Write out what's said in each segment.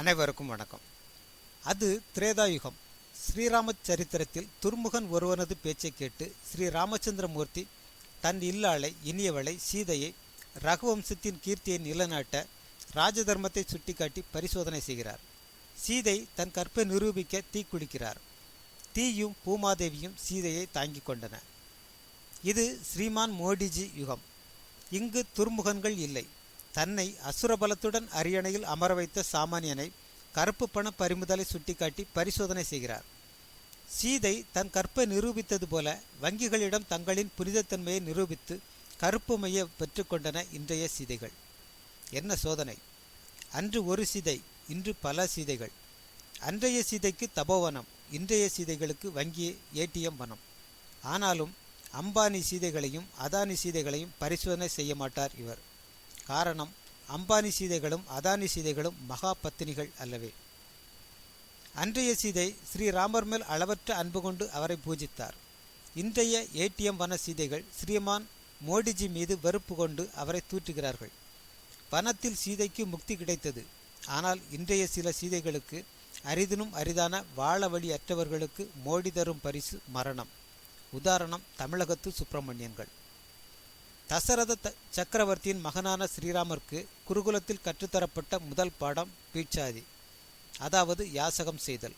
அனைவருக்கும் வணக்கம். அது திரேதாயுகம். ஸ்ரீராம சரித்திரத்தில் துர்முகன் ஒருவனது பேச்சை கேட்டு ஸ்ரீ ராமச்சந்திரமூர்த்தி தன் இல்லாளை இனியவளை சீதையை ரகுவம்சத்தின் கீர்த்தியை நிலநாட்ட ராஜதர்மத்தை சுட்டிக்காட்டி பரிசோதனை செய்கிறார். சீதை தன் கற்பை நிரூபிக்க தீக்குளிக்கிறார் தீயும் பூமாதேவியும் சீதையை தாங்கிக் கொண்டன. இது ஸ்ரீமான் மோடிஜி யுகம். இங்கு துர்முகன்கள் இல்லை. தன்னை அசுரபலத்துடன் அரியணையில் அமர வைத்த சாமானியனை கருப்பு பண பறிமுதலை சுட்டிக்காட்டி பரிசோதனை செய்கிறார். சீதை தன் கற்பை நிரூபித்தது போல வங்கிகளிடம் தங்களின் புனிதத்தன்மையை நிரூபித்து கருப்பு மைய பெற்றுக்கொண்டன இன்றைய சீதைகள். என்ன சோதனை? அன்று ஒரு சீதை இன்று பல சீதைகள். அன்றைய சீதைக்கு தபோவனம் இன்றைய சீதைகளுக்கு வங்கி ஏடிஎம் வனம். ஆனாலும் அம்பானி சீதைகளையும் அதானி சீதைகளையும் பரிசோதனை செய்ய மாட்டார் இவர். காரணம் அம்பானி சீதைகளும் அதானி சீதைகளும் மகா பத்தினிகள் அல்லவே. அன்றைய சீதை ஸ்ரீராமர் மேல் அளவற்ற அன்பு கொண்டு அவரை பூஜித்தார். இன்றைய ஏடிஎம் வன சீதைகள் ஸ்ரீமான் மோடிஜி மீது வெறுப்பு கொண்டு அவரை தூற்றுகிறார்கள். வனத்தில் சீதைக்கு முக்தி கிடைத்தது. ஆனால் இன்றைய சில சீதைகளுக்கு அரிதினும் அரிதான வாழ வழி அற்றவர்களுக்கு மோடி தரும் பரிசு மரணம். உதாரணம் தமிழகத்து சுப்பிரமணியன்கள். தசரத சக்கரவர்த்தியின் மகனான ஸ்ரீராமருக்கு குருகுலத்தில் கற்றுத்தரப்பட்ட முதல் பாடம் பீட்சாதி. அதாவது யாசகம் செய்தல்.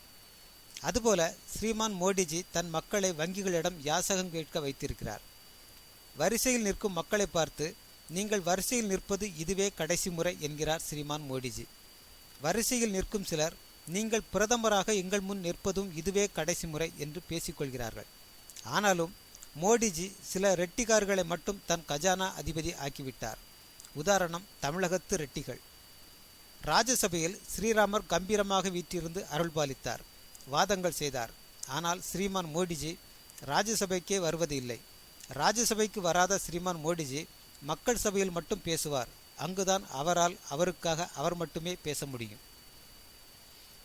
அதுபோல ஸ்ரீமான் மோடிஜி தன் மக்களை வங்கிகளிடம் யாசகம் கேட்க வைத்திருக்கிறார். வரிசையில் நிற்கும் மக்களை பார்த்து நீங்கள் வரிசையில் நிற்பது இதுவே கடைசி முறை என்கிறார் ஸ்ரீமான் மோடிஜி. வரிசையில் நிற்கும் சிலர் நீங்கள் பிரதமராக எங்கள் முன் நிற்பதும் இதுவே கடைசி முறை என்று பேசிக்கொள்கிறார்கள். ஆனாலும் மோடிஜி சில ரெட்டிகார்களை மட்டும் தன் கஜானா அதிபதி ஆக்கிவிட்டார். உதாரணம் தமிழகத்து ரெட்டிகள். ராஜசபையில் ஸ்ரீராமர் கம்பீரமாக வீற்றிருந்து அருள்பாலித்தார் வாதங்கள் செய்தார். ஆனால் ஸ்ரீமான் மோடிஜி ராஜ்யசபைக்கே வருவது இல்லை. ராஜ்யசபைக்கு வராத ஸ்ரீமான் மோடிஜி மக்கள் சபையில் மட்டும் பேசுவார். அங்குதான் அவரால் அவருக்காக அவர் மட்டுமே பேச முடியும்.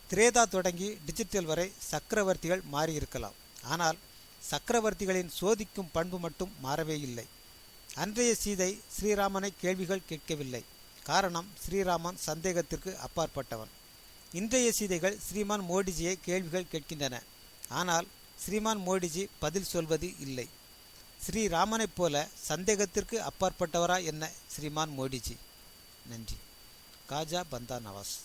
திரேதா தொடங்கி டிஜிட்டல் வரை சக்கரவர்த்திகள் மாறியிருக்கலாம். ஆனால் சக்கரவர்த்திகளின் சோதிக்கும் பண்பு மட்டும் மாறவே இல்லை. அன்றைய சீதை ஸ்ரீராமனை கேள்விகள் கேட்கவில்லை. காரணம் ஸ்ரீராமன் சந்தேகத்திற்கு அப்பாற்பட்டவன். இன்றைய சீதைகள் ஸ்ரீமான் மோடிஜியை கேள்விகள் கேட்கின்றன. ஆனால் ஸ்ரீமான் மோடிஜி பதில் சொல்வது இல்லை. ஸ்ரீராமனைப் போல சந்தேகத்திற்கு அப்பாற்பட்டவரா என்ன ஸ்ரீமான் மோடிஜி? நன்றி. காஜா பந்தா நவாஸ்.